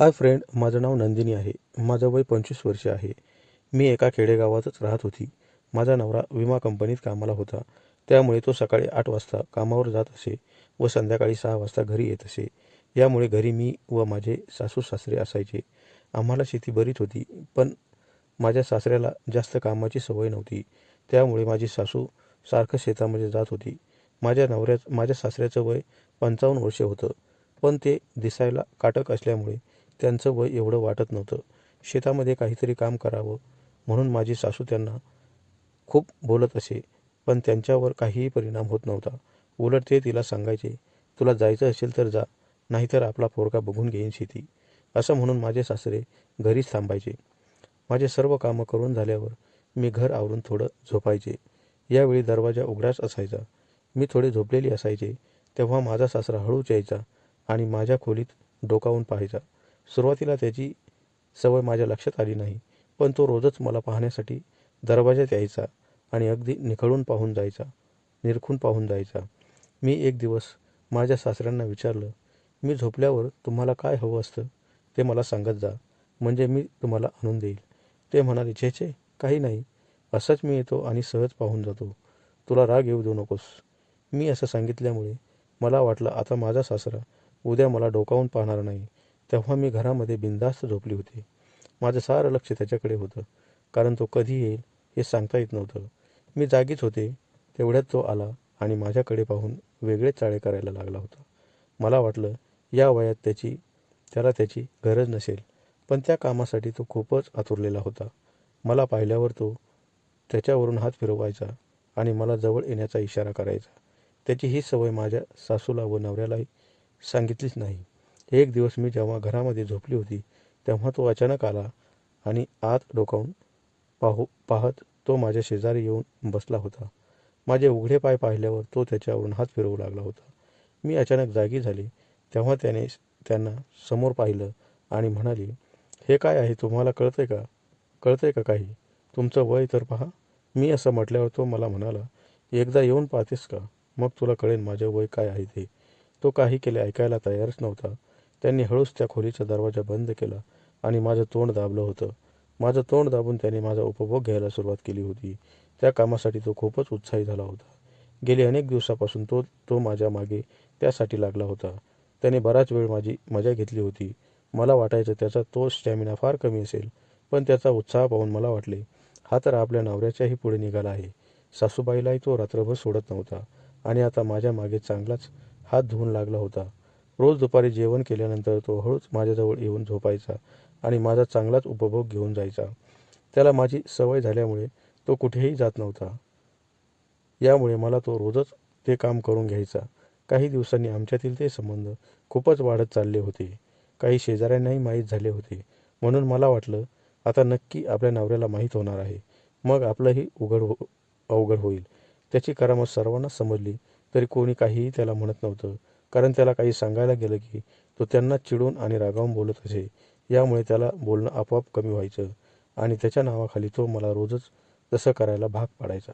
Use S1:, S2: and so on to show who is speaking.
S1: Hi friend माझं नाव नंदिनी आहे. माझं वय पंचवीस वर्ष आहे. मी एका खेडेगावातच राहत होती. माझा नवरा विमा कंपनीत कामाला होता. त्यामुळे तो सकाळी आठ वाजता कामावर जात असे व संध्याकाळी सहा वाजता घरी येत असे. यामुळे घरी मी व माझे सासू सासरे असायचे. आम्हाला शेती बरीच होती पण माझ्या सासऱ्याला जास्त कामाची सवय नव्हती. त्यामुळे माझी सासू सारखं शेतामध्ये जात होती. माझ्या नवऱ्या माझ्या सासऱ्याचं वय पंचावन्न वर्षे होतं. पण ते दिसायला काटक असल्यामुळे त्यांचं वय एवढं वाटत नव्हतं. शेतामध्ये काहीतरी काम करावं म्हणून माझी सासू त्यांना खूप बोलत असे पण त्यांच्यावर काहीही परिणाम होत नव्हता. उलट ते तिला सांगायचे तुला जायचं असेल तर जा नाहीतर आपला पोरगा बघून घेईन शेती. असं म्हणून माझे सासरे घरीच थांबायचे. माझे सर्व कामं करून झाल्यावर मी घर आवरून थोडं झोपायचे. यावेळी दरवाजा उघडाच असायचा. मी थोडे झोपलेली असायचे तेव्हा माझा सासरा हळूच यायचा आणि माझ्या खोलीत डोकावून पाहायचा. सुरुवातीला त्याची सवय माझ्या लक्षात आली नाही पण तो रोजच मला पाहण्यासाठी दरवाज्यात यायचा आणि अगदी निखळून पाहून जायचा निरखून पाहून जायचा. मी एक दिवस माझ्या सासऱ्यांना विचारलं मी झोपल्यावर तुम्हाला काय हवं असतं ते मला सांगत जा म्हणजे मी तुम्हाला आणून देईल. ते म्हणाले छे छे काही नाही. असंच मी येतो आणि सहज पाहून जातो. तुला राग येऊ देऊ नकोस. मी असं सांगितल्यामुळे मला वाटलं आता माझा सासरा उद्या मला डोकावून पाहणार नाही. तेव्हा मी घरामध्ये बिनधास्त झोपली होती. माझं सारं लक्ष त्याच्याकडे होतं. कारण तो कधी येईल हे सांगता येत नव्हतं. मी जागीच होते तेवढ्यात तो आला आणि माझ्याकडे पाहून वेगळेच चाळे करायला लागला होता. मला वाटलं या वयात त्याची त्याला त्याची गरज नसेल पण त्या कामासाठी तो खूपच आतुरलेला होता. मला पाहिल्यावर तो त्याच्यावरून हात फिरवायचा आणि मला जवळ येण्याचा इशारा करायचा. त्याची ही सवय माझ्या सासूला व नवऱ्यालाही सांगितलीच नाही. एक दिवस मी जेव्हा घरामध्ये झोपली होती तेव्हा तो अचानक आला आणि आत डोकावून पाहू पाहत तो माझ्या शेजारी येऊन बसला होता. माझे उघडे पाय पाहिल्यावर तो त्याच्यावरून हात फिरवू लागला होता. मी अचानक जागी झाली. तेव्हा त्याने त्यांना समोर पाहिलं आणि म्हणाली हे काय आहे? तुम्हाला कळतंय का? कळतंय का काही? तुमचं वय तर पहा. मी असं म्हटल्यावर तो मला म्हणाला एकदा येऊन पाहतेस का? मग तुला कळेल माझे वय काय आहे ते. तो काही केले ऐकायला तयारच नव्हता. त्यांनी हळूच त्या खोलीचा दरवाजा बंद केला आणि माझं तोंड दाबलं होतं. माझं तोंड दाबून त्याने माझा उपभोग घ्यायला सुरुवात केली होती. त्या कामासाठी तो खूपच उत्साही झाला होता. गेली अनेक दिवसापासून तो तो माझ्या मागे त्यासाठी लागला होता. त्याने बराच वेळ माझी मजा घेतली होती. मला वाटायचं त्याचा तो स्टॅमिना फार कमी असेल पण त्याचा उत्साह पाहून मला वाटले हा तर आपल्या नवऱ्याच्याही पुढे निघाला आहे. सासूबाईलाही तो रात्रभर सोडत नव्हता आणि आता माझ्या मागे चांगलाच हात धुवून लागला होता. रोज दुपारी जेवण केल्यानंतर तो हळूच माझ्याजवळ येऊन झोपायचा आणि माझा चांगलाच उपभोग घेऊन जायचा. त्याला माझी सवय झाल्यामुळे तो कुठेही जात नव्हता. यामुळे मला तो रोजच ते काम करून घ्यायचा. काही दिवसांनी आमच्यातील ते संबंध खूपच वाढत चालले होते. काही शेजाऱ्यांनाही माहीत झाले होते. म्हणून मला वाटलं आता नक्की आपल्या नवऱ्याला माहीत होणार आहे. मग आपलंही उघड हो अवघड होईल. त्याची करामत सर्वांना समजली तरी कोणी काहीही त्याला म्हणत नव्हतं. कारण त्याला काही सांगायला गेलं की तो त्यांना चिडून आणि रागावून बोलत असे. यामुळे त्याला बोलणं आपोआप कमी व्हायचं आणि त्याच्या नावाखाली तो मला रोजच तसं करायला भाग पाडायचा.